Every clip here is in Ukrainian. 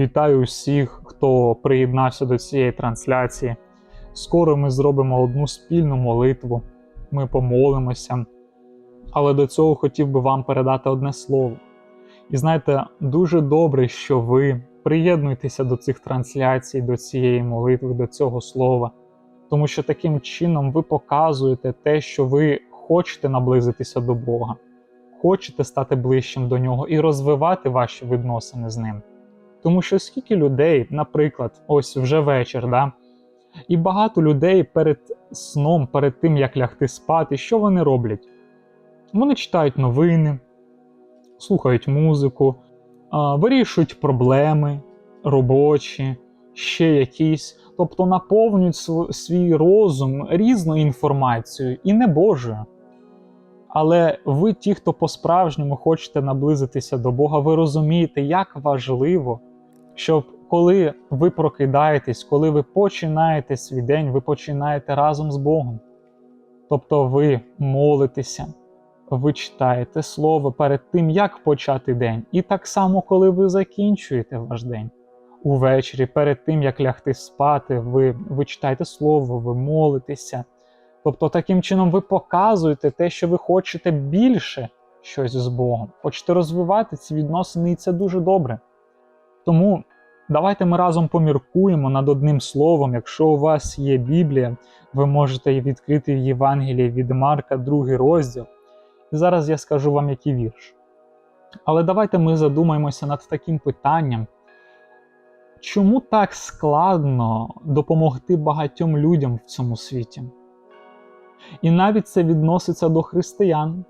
Вітаю усіх, хто приєднався до цієї трансляції. Скоро ми зробимо одну спільну молитву, ми помолимося. Але до цього хотів би вам передати одне слово. І знаєте, дуже добре, що ви приєднуєтеся до цих трансляцій, до цієї молитви, до цього слова, тому що таким чином ви показуєте те, що ви хочете наблизитися до Бога, хочете стати ближчим до нього і розвивати ваші відносини з ним. Тому що скільки людей, наприклад, ось вже вечір, да? і багато людей перед сном, перед тим як лягти спати, що вони роблять? Вони читають новини, слухають музику, вирішують проблеми робочі, ще якісь, тобто наповнюють свій розум різною інформацією і не Божою. Але ви, ті, хто по-справжньому хочете наблизитися до Бога, ви розумієте, як важливо, щоб коли ви прокидаєтесь, коли ви починаєте свій день, ви починаєте разом з Богом. Тобто ви молитеся, ви читаєте слово перед тим, як почати день. І так само, коли ви закінчуєте ваш день. Увечері, перед тим, як лягти спати, ви, ви читаєте слово, ви молитеся. Тобто, таким чином ви показуєте те, що ви хочете більше щось з Богом, хочете розвивати ці відносини, і це дуже добре. Тому давайте ми разом поміркуємо над одним словом. Якщо у вас є Біблія, ви можете відкрити в Євангелії від Марка, другий розділ. І зараз я скажу вам, який вірш. Але давайте ми задумаємося над таким питанням. Чому так складно допомогти багатьом людям в цьому світі? І навіть це відноситься до християн.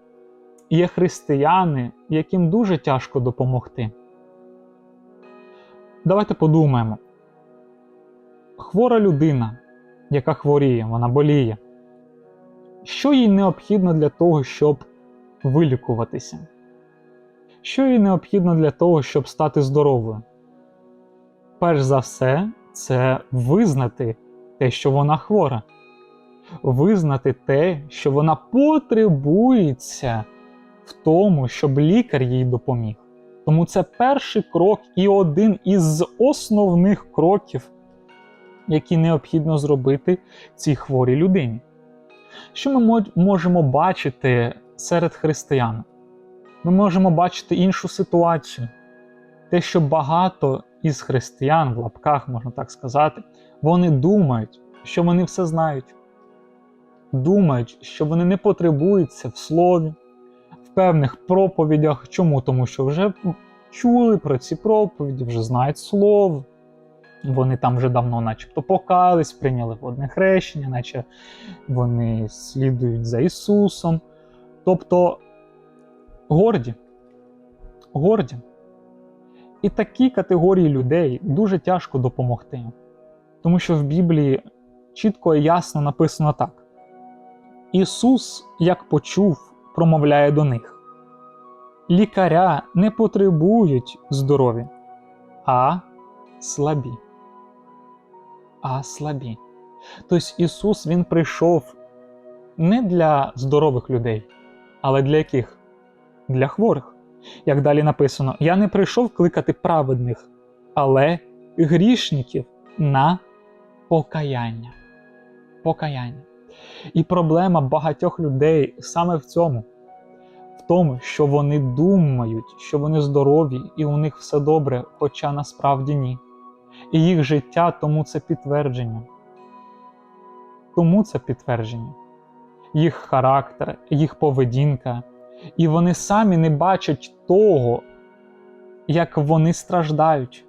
Є християни, яким дуже тяжко допомогти. Давайте подумаємо. Хвора людина, яка хворіє, вона боліє. Що їй необхідно для того, щоб вилікуватися? Що їй необхідно для того, щоб стати здоровою? Перш за все, це визнати те, що вона хвора, визнати те, що вона потребується в тому, щоб лікар їй допоміг. Тому це перший крок і один із основних кроків, які необхідно зробити цій хворій людині. Що ми можемо бачити серед християн? Ми можемо бачити іншу ситуацію. Те, що багато із християн, в лапках можна так сказати, вони думають, що вони все знають. Думають, що вони не потребуються в слові, певних проповідях. Чому? Тому що вже чули про ці проповіді, вже знають слово. Вони там вже давно, начебто, покались, прийняли водне хрещення, наче вони слідують за Ісусом. Тобто горді. Горді. І такій категорії людей дуже тяжко допомогти. Тому що в Біблії чітко і ясно написано так: Ісус, як почув, промовляє до них. Лікаря не потребують здорові, а слабі. А слабі. Тобто Ісус Він прийшов не для здорових людей, але для яких? Для хворих. Як далі написано, я не прийшов кликати праведних, але грішників на покаяння. Покаяння. І проблема багатьох людей саме в цьому, в тому, що вони думають, що вони здорові і у них все добре, хоча насправді ні. І їх життя тому це підтвердження. Тому це підтвердження. Їх характер, їх поведінка. І вони самі не бачать того, як вони страждають.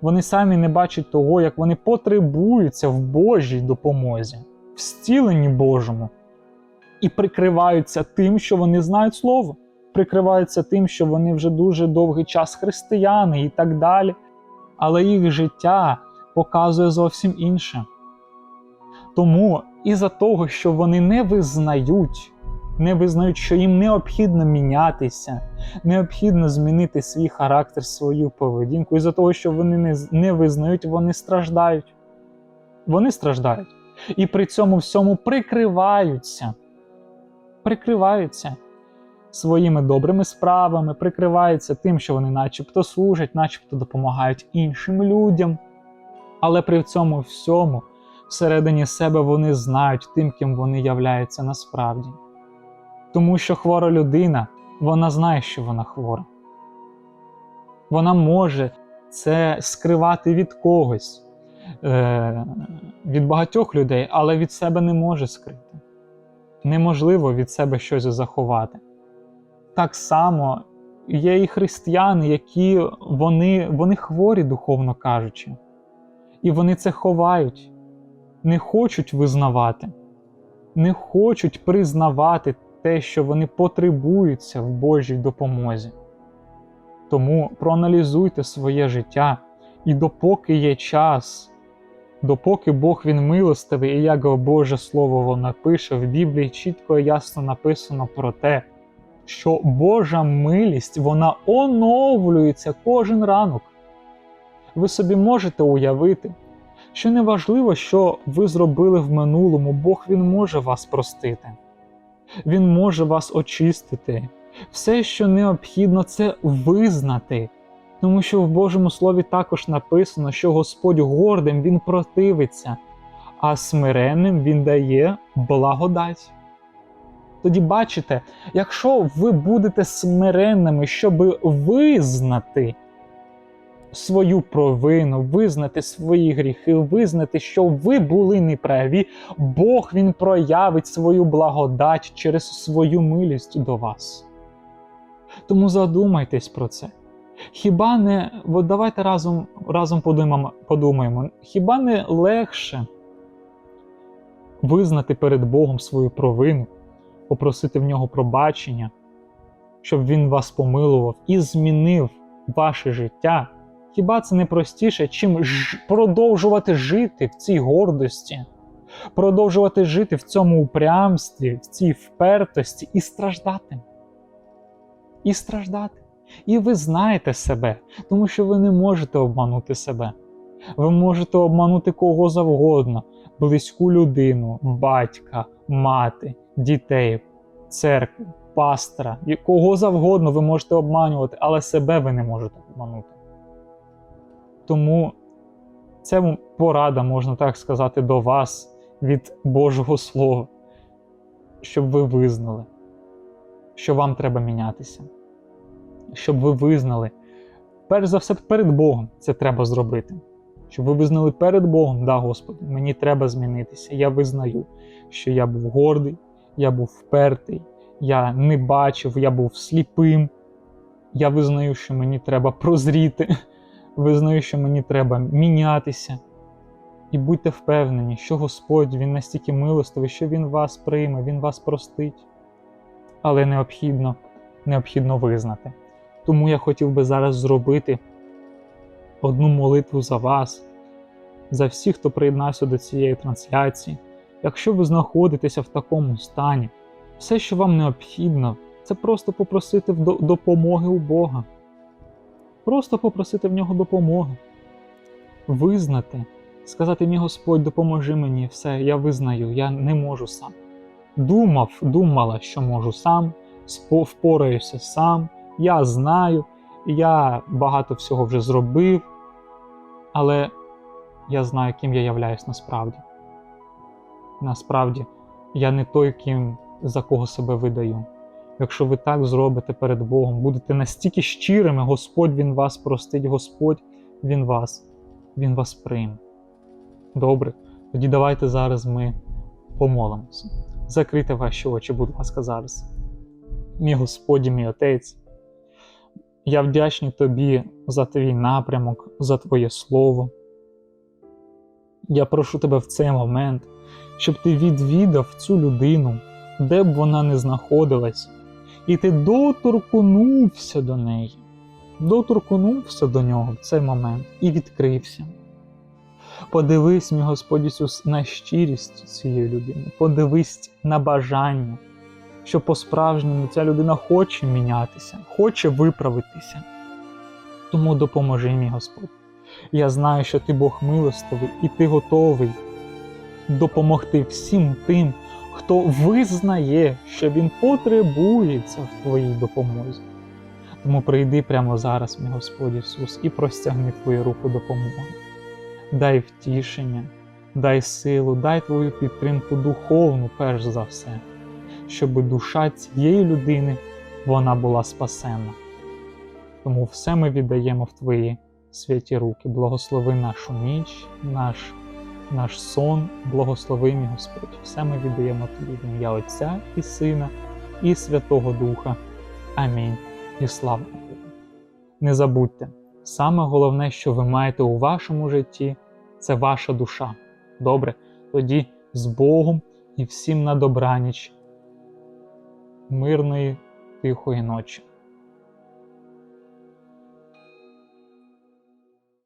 Вони самі не бачать того, як вони потребуються в Божій допомозі, в зціленні Божому. І прикриваються тим, що вони знають Слово, прикриваються тим, що вони вже дуже довгий час християни і так далі. Але їх життя показує зовсім інше. Тому із-за того, що вони не визнають, не визнають, що їм необхідно мінятися, необхідно змінити свій характер, свою поведінку. Із-за того, що вони не, не визнають, вони страждають. Вони страждають. І при цьому всьому прикриваються. Прикриваються своїми добрими справами, прикриваються тим, що вони начебто служать, начебто допомагають іншим людям. Але при цьому всьому всередині себе вони знають тим, ким вони являються насправді. Тому що хвора людина, вона знає, що вона хвора. Вона може це скривати від когось, е, від багатьох людей, але від себе не може скрити. Неможливо від себе щось заховати. Так само є і християни, які вони, вони хворі, духовно кажучи, і вони це ховають, не хочуть визнавати, не хочуть признавати те, що вони потребуються в Божій допомозі. Тому проаналізуйте своє життя, і допоки є час, допоки Бог він милостивий, і як Боже Слово воно пише в Біблії, чітко і ясно написано про те, що Божа милість вона оновлюється кожен ранок. Ви собі можете уявити, що неважливо, що ви зробили в минулому, Бог він може вас простити. Він може вас очистити. Все, що необхідно, це визнати. Тому що в Божому Слові також написано, що Господь гордим Він противиться, а смиренним Він дає благодать. Тоді бачите, якщо ви будете смиренними, щоб визнати свою провину, визнати свої гріхи, визнати, що ви були неправі, Бог Він проявить свою благодать через свою милість до вас. Тому задумайтесь про це. Хіба не от давайте разом, разом подумаємо, подумаємо, хіба не легше визнати перед Богом свою провину, попросити в нього пробачення, щоб Він вас помилував і змінив ваше життя? Хіба це не простіше, чим продовжувати жити в цій гордості, продовжувати жити в цьому упрямстві, в цій впертості і страждати? І страждати. І ви знаєте себе, тому що ви не можете обманути себе. Ви можете обманути кого завгодно, близьку людину, батька, мати, дітей, церкву, пастора, кого завгодно ви можете обманювати, але себе ви не можете обманути. Тому це порада, можна так сказати, до вас від Божого Слова, щоб ви визнали, що вам треба мінятися, щоб ви визнали, перш за все, перед Богом це треба зробити. Щоб ви визнали перед Богом, да, Господи, мені треба змінитися. Я визнаю, що я був гордий, я був впертий, я не бачив, я був сліпим. Я визнаю, що мені треба прозріти, визнаю, що мені треба мінятися. І будьте впевнені, що Господь Він настільки милостивий, що Він вас прийме, Він вас простить. Але необхідно, необхідно визнати. Тому я хотів би зараз зробити одну молитву за вас, за всіх, хто приєднався до цієї трансляції. Якщо ви знаходитеся в такому стані, все, що вам необхідно, це просто попросити допомоги у Бога. Просто попросити в нього допомоги. Визнати, сказати мій Господь, допоможи мені, все, я визнаю, я не можу сам. Думав, думала, що можу сам, впораюся сам, я знаю, я багато всього вже зробив, але я знаю, ким я являюсь насправді. Насправді, я не той, ким за кого себе видаю. Якщо ви так зробите перед Богом, будете настільки щирими, Господь Він вас простить, Господь Він вас, Він вас прийме. Добре, тоді давайте зараз ми Помолимося. Закрийте ваші очі, будь ласка, зараз. Мій Господі, мій Отець, я вдячний Тобі за твій напрямок, за Твоє Слово. Я прошу тебе в цей момент, щоб ти відвідав цю людину, де б вона не знаходилась, і ти доторкнувся до неї, доторкнувся до нього в цей момент і відкрився. Подивись, мій Господь на щирість цієї людини, подивись на бажання, що по-справжньому ця людина хоче мінятися, хоче виправитися. Тому допоможи, мій Господь. Я знаю, що ти Бог милостивий, і ти готовий допомогти всім тим, хто визнає, що він потребується в твоїй допомозі. Тому прийди прямо зараз, мій Господь Ісус, і простягни твою руку допомоги. Дай втішення, дай силу, дай твою підтримку духовну, перш за все, щоб душа цієї людини вона була спасена. Тому все ми віддаємо в Твої святі руки. Благослови нашу ніч, наш, наш сон, благослови мій Господь. Все ми віддаємо Тобі в ім'я Отця і Сина, і Святого Духа. Амінь. І слава Тобі. Не забудьте, саме головне, що ви маєте у вашому житті, це ваша душа. Добре? Тоді з Богом і всім на добраніч. Мирної, тихої ночі.